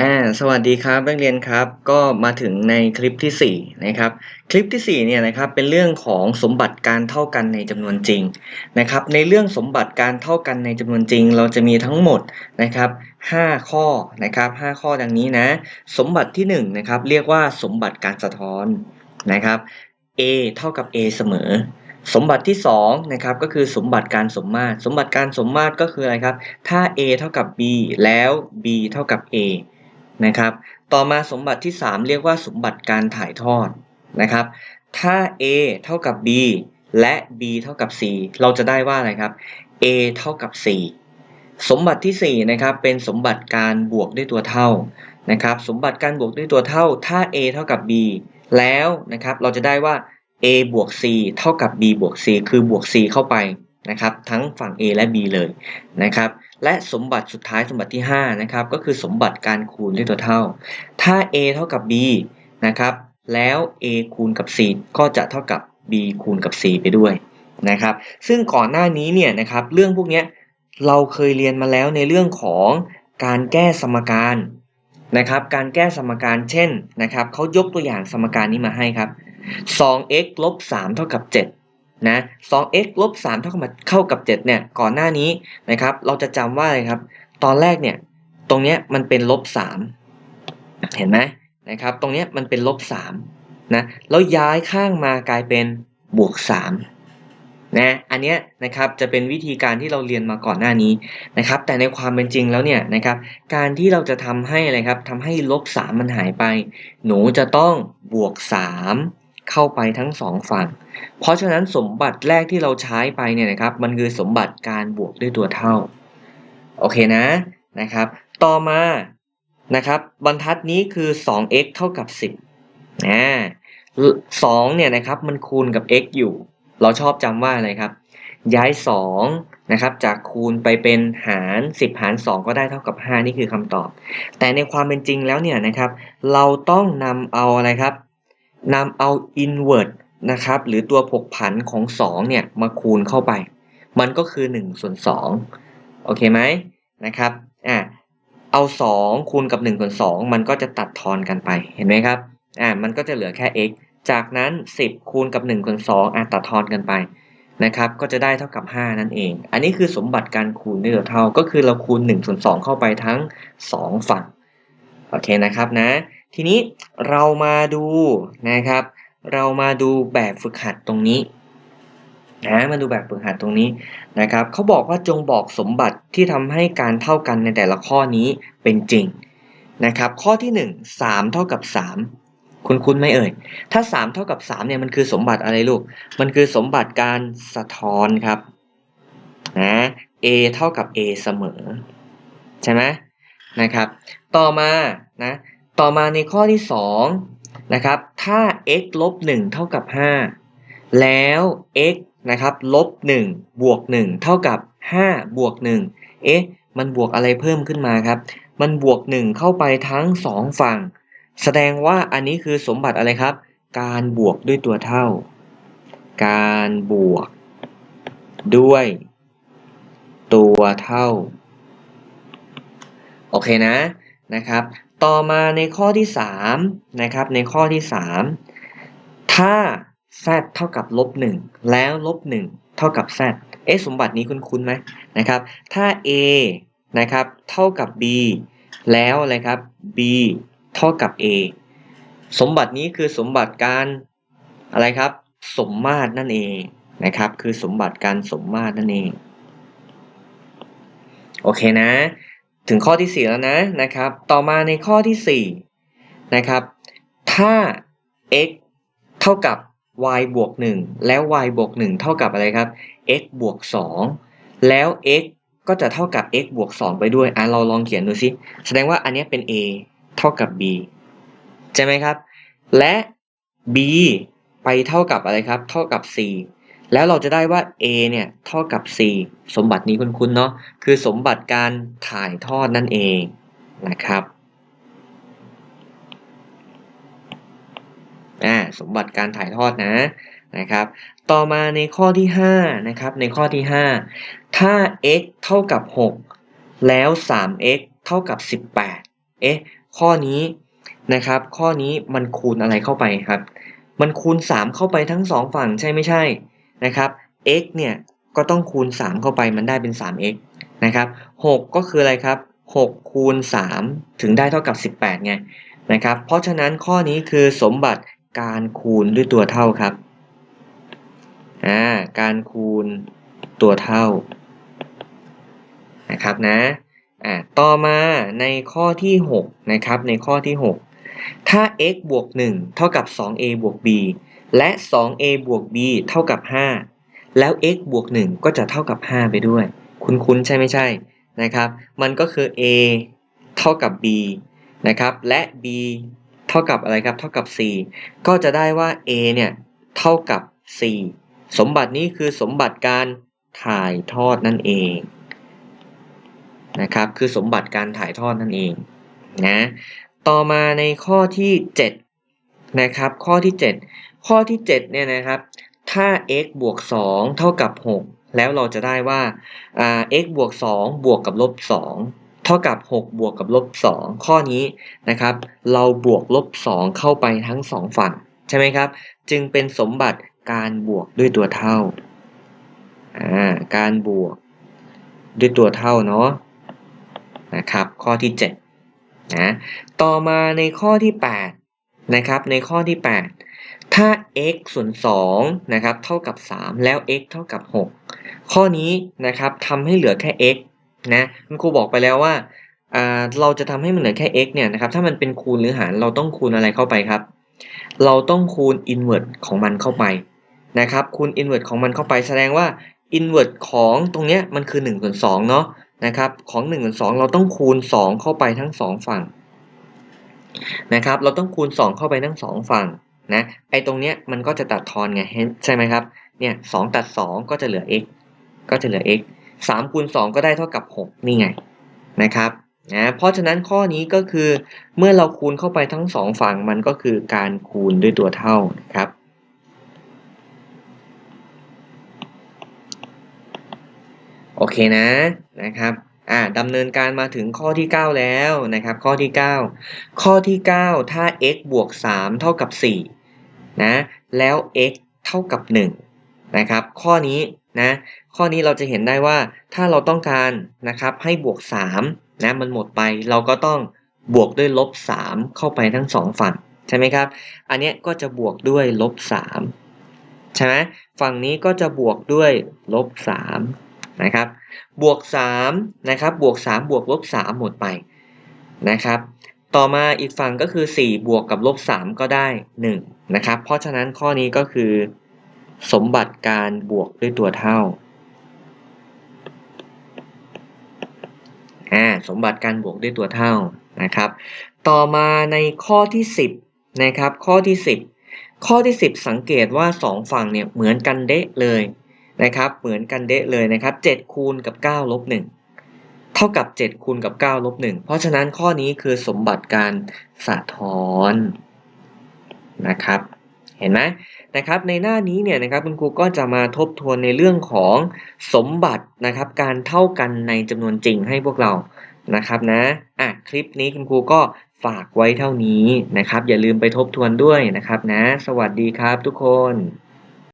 อ่าสวัสดีครับนักเรียนครับก็มาถึงในคลิปที่ 4 นะครับ คลิปที่ 4 เนี่ยนะครับเป็นเรื่องของสมบัติการเท่ากันในจำนวนจริงนะครับ ในเรื่องสมบัติการเท่ากันในจำนวนจริง เราจะมีทั้งหมดนะครับ5ข้อนะครับ5ข้อดังนี้นะ สมบัติที่1นะครับเรียกว่าสมบัติการสะท้อนนะครับ a เท่ากับ a เสมอสมบัติที่2นะครับก็คือสมบัติการสมมาตร สมบัติการสมมาตรก็คืออะไรครับ ถ้า a เท่ากับ b แล้ว b เท่ากับ a นะครับ ต่อมาสมบัติที่ 3 เรียกว่าสมบัติการถ่ายทอดนะครับ ถ้า a เท่ากับ b และ b เท่ากับ c เราจะได้ว่าอะไรครับ a เท่ากับ c สมบัติที่4นะครับเป็นสมบัติการบวกด้วยตัวเท่านะครับ สมบัติการบวกด้วยตัวเท่า ถ้า a เท่ากับ b แล้วนะครับเราจะได้ว่า a บวก c เท่ากับ b บวก c คือบวก c เข้าไปนะครับ ทั้งฝั่ง a และ b เลยนะครับ และสมบัติสุดท้ายสมบัติที่5นะครับก็คือสมบัติการคูณด้วยตัวเท่า ถ้า a เท่ากับ b นะครับแล้ว a คูณกับ c ก็จะเท่ากับ b คูณกับ c ไปด้วยนะครับซึ่งก่อนหน้านี้เนี่ยนะครับเรื่องพวกนี้เราเคยเรียนมาแล้วในเรื่องของการแก้สมการนะครับการแก้สมการเช่นนะครับเขายกตัวอย่างสมการนี้มาให้ครับ 2x ลบ3เท่ากับ 7 นะ 2x ลบ3เท่ากับเข้ากับ 7 เนี่ย ก่อนหน้านี้นะครับ เราจะจำว่าอะไรครับ ตอนแรกเนี่ย ตรงเนี้ยมันเป็นลบ3เห็นไหมนะครับ ตรงเนี้ยมันเป็นลบ3นะ แล้วย้ายข้างมากลายเป็นบวก3นะ อันเนี้ยนะครับจะเป็นวิธีการที่เราเรียนมาก่อนหน้านี้นะครับ แต่ในความเป็นจริงแล้วเนี่ยนะครับ การที่เราจะทำให้อะไรครับทำให้ลบ3มันหายไป หนูจะต้องบวก3 เข้าไปทั้งสองฝั่ง เพราะฉะนั้นสมบัติแรกที่เราใช้ไปเนี่ยนะครับ มันคือสมบัติการบวกด้วยตัวเท่า โอเคนะนะครับ ต่อมานะครับบรรทัดนี้คือ 2x เท่ากับ 10นะ2เนี่ยนะครับมันคูณกับ x อยู่ เราชอบจำว่าอะไรครับ ย้าย 2 นะครับ จากคูณไปเป็นหาร 10 หาร 2 ก็ได้เท่ากับ 5 นี่คือคำตอบ แต่ในความเป็นจริงแล้วเนี่ยนะครับ เราต้องนำเอาอะไรครับ นำเอา inverse นะครับหรือตัวผกผันของ 2 เนี่ยมาคูณเข้าไป มันก็คือ1ส่วน2โอเคไหมนะครับอ่าเอา 2 คูณกับ1ส่วน2มันก็จะตัดทอนกันไปเห็นไหมครับอ่ามันก็จะเหลือแค่ x จากนั้น 10 คูณกับ1ส่วน2อ่าตัดทอนกันไปนะครับก็จะได้เท่ากับ 5 นั่นเอง อันนี้คือสมบัติการคูณด้วยตัวเท่าก็คือเราคูณ1ส่วน2เข้าไปทั้ง 2 ฝั่งโอเคนะครับนะ ทีนี้เรามาดูนะครับ เรามาดูแบบฝึกหัดตรงนี้นะมาดูแบบฝึกหัดตรงนี้นะครับเขาบอกว่าจงบอกสมบัติที่ทำให้การเท่ากันในแต่ละข้อนี้เป็นจริงนะครับข้อที่ 1 3 เท่ากับ 3 คุณคุ้นไหมเอ่ย ถ้า 3 เท่ากับ 3เนี่ยมันคือสมบัติอะไรลูก มันคือสมบัติการสะท้อนครับนะ a เท่ากับ a เสมอ ใช่ไหมนะครับ ต่อมานะ ต่อมาในข้อที่2นะครับถ้า x ลบ1เท่ากับ 5 แล้ว x นะครับลบ1บวก1เท่ากับ5บวก1เอ๊ะมันบวกอะไรเพิ่มขึ้นมาครับ มันบวก 1 เข้าไปทั้ง 2 ฝั่ง แสดงว่าอันนี้คือสมบัติอะไรครับ การบวกด้วยตัวเท่า การบวก ด้วย ตัวเท่า โอเคนะนะครับ ต่อมาในข้อที่ 3 นะครับ ในข้อที่ 3 ถ้า z เท่ากับลบ1แล้วลบ1เท่ากับ z เอ๊ะสมบัตินี้คุ้นๆไหมนะครับ ถ้า a นะครับ เท่ากับ b แล้วอะไรครับ b เท่ากับ a สมบัตินี้คือสมบัติการอะไรครับ สมมาตรนั่นเองนะครับ คือสมบัติการสมมาตรนั่นเอง โอเคนะ ถึงข้อที่ 4 แล้วนะนะครับ ต่อมาในข้อที่ 4 นะครับ ถ้า x เท่ากับ y บวก 1 แล้ว y บวก 1 เท่ากับอะไรครับ x บวก 2 แล้ว x ก็จะเท่ากับ x บวก 2 ไปด้วย อะ เราลองเขียนดูสิแสดงว่าอันนี้เป็น a เท่ากับ b ใช่ไหมครับ และ b ไปเท่ากับอะไรครับ เท่ากับ c แล้วเราจะได้ว่า a เนี่ยเท่ากับ c สมบัตินี้คุ้นๆเนาะคือสมบัติการถ่ายทอดนั่นเองนะครับอ่าสมบัติการถ่ายทอดนะนะครับ ต่อมาในข้อที่5นะครับในข้อที่ 5 ถ้า x เท่ากับ 6 แล้ว 3x เท่ากับ 18 เอ๊ะข้อนี้นะครับ ข้อนี้มันคูณอะไรเข้าไปครับ มันคูณ 3 เข้าไปทั้ง 2 ฝั่งใช่ไม่ใช่ นะครับ x เนี่ยก็ต้องคูณ 3 เข้าไปมันได้เป็น 3x นะครับ6ก็คืออะไรครับ6คูณ3ถึงได้เท่ากับ 18ไงนะครับ เพราะฉะนั้นข้อนี้คือสมบัติการคูณด้วยตัวเท่าครับอ่าการคูณตัวเท่านะครับนะอ่าต่อมาในข้อที่ 6 นะครับ ในข้อที่ 6 ถ้า x บวก 1 เท่ากับ 2a บวก b และ 2a บวก b เท่ากับ 5 แล้ว x บวก 1 ก็จะเท่ากับ 5 ไปด้วย คุ้นๆ ใช่ไม่ใช่นะครับ มันก็คือ a เท่ากับ b นะครับ และ b เท่ากับอะไรครับ เท่ากับ c ก็จะได้ว่า a เนี่ยเท่ากับ c สมบัตินี้คือสมบัติการถ่ายทอดนั่นเองนะครับ คือสมบัติการถ่ายทอดนั่นเองนะ ต่อมาในข้อที่ 7 นะครับ ข้อที่ 7 ข้อที่ 7 เนี่ยนะครับ ถ้า x บวก 2 เท่ากับ 6 แล้วเราจะได้ว่า x บวก 2 บวกกับลบ 2 เท่ากับ 6 บวกกับลบ 2 ข้อนี้นะครับ เราบวกลบ 2 เข้าไปทั้ง 2 ฝั่ง ใช่ไหมครับ จึงเป็นสมบัติการบวกด้วยตัวเท่า การบวกด้วยตัวเท่าเนาะนะครับ ข้อที่ 7 นะต่อมาในข้อที่ 8 นะครับในข้อที่ 8 ถ้า x ส่วน2นะครับเท่ากับ 3 แล้ว x เท่ากับ 6 ข้อนี้นะครับทำให้เหลือแค่ x นะคุณครูบอกไปแล้วว่าเราจะทำให้มันเหลือแค่ x เนี่ยนะครับ ถ้ามันเป็นคูณหรือหารเราต้องคูณอะไรเข้าไปครับ เราต้องคูณ inverse ของมันเข้าไปนะครับ คูณ inverse ของมันเข้าไปแสดงว่า inverse ของตรงเนี้ยมันคือ1ส่วน2เนาะ นะครับของ1ส่วน2เราต้องคูณ 2 เข้าไปทั้ง 2 ฝั่งนะครับเราต้องคูณ 2 เข้าไปทั้ง 2 ฝั่งนะไอตรงเนี้ยมันก็จะตัดทอนไงใช่ไหมครับเนี่ยสตัด 2 ก็จะเหลือ x ก็จะเหลือ x 3คูณ2ก็ได้เท่ากับ 6 นี่ไงนะครับนะเพราะฉะนั้นข้อนี้ก็คือเมื่อเราคูณเข้าไปทั้ง 2 ฝั่งมันก็คือการคูณด้วยตัวเท่านะครับ โอเคนะนะครับอ่าดำเนินการมาถึงข้อที่ 9 แล้วนะครับ ข้อที่ 9 ข้อที่ 9 ถ้า x บวก 3 เท่ากับ 4 นะ แล้ว x เท่ากับ 1 นะครับ ข้อนี้นะ ข้อนี้เราจะเห็นได้ว่าถ้าเราต้องการนะครับให้บวก 3 นะ มันหมดไป เราก็ต้องบวกด้วยลบ 3 เข้าไปทั้ง 2 ฝั่ง ใช่ไหมครับ อันนี้ก็จะบวกด้วยลบ 3 ใช่ไหมฝั่งนี้ก็จะบวกด้วยลบ 3 นะครับ บวก3นะครับ บวก 3 บวกลบ3หมดไปนะครับ ต่อมาอีกฝั่งก็คือ 4 บวกกับลบ3ก็ได้ 1 นะครับ เพราะฉะนั้นข้อนี้ก็คือ สมบัติการบวกด้วยตัวเท่าอ่าสมบัติการบวกด้วยตัวเท่านะครับ ต่อมาในข้อที่ 10นะครับข้อที่ 10 ข้อที่ 10 สังเกตว่า 2 ฝั่งเนี่ยเหมือนกันเดะเลย นะครับเหมือนกันเดะเลยนะครับ7คูณกับ9ลบ1เท่ากับ 7คูณกับ9ลบ1เพราะฉะนั้นข้อนี้คือสมบัติการสะท้อนนะครับเห็นไหมนะครับในหน้านี้เนี่ยนะครับคุณครูก็จะมาทบทวนในเรื่องของสมบัตินะครับการเท่ากันในจำนวนจริงให้พวกเรานะครับนะอะคลิปนี้คุณครูก็ฝากไว้เท่านี้นะครับ อย่าลืมไปทบทวนด้วยนะครับนะ สวัสดีครับทุกคน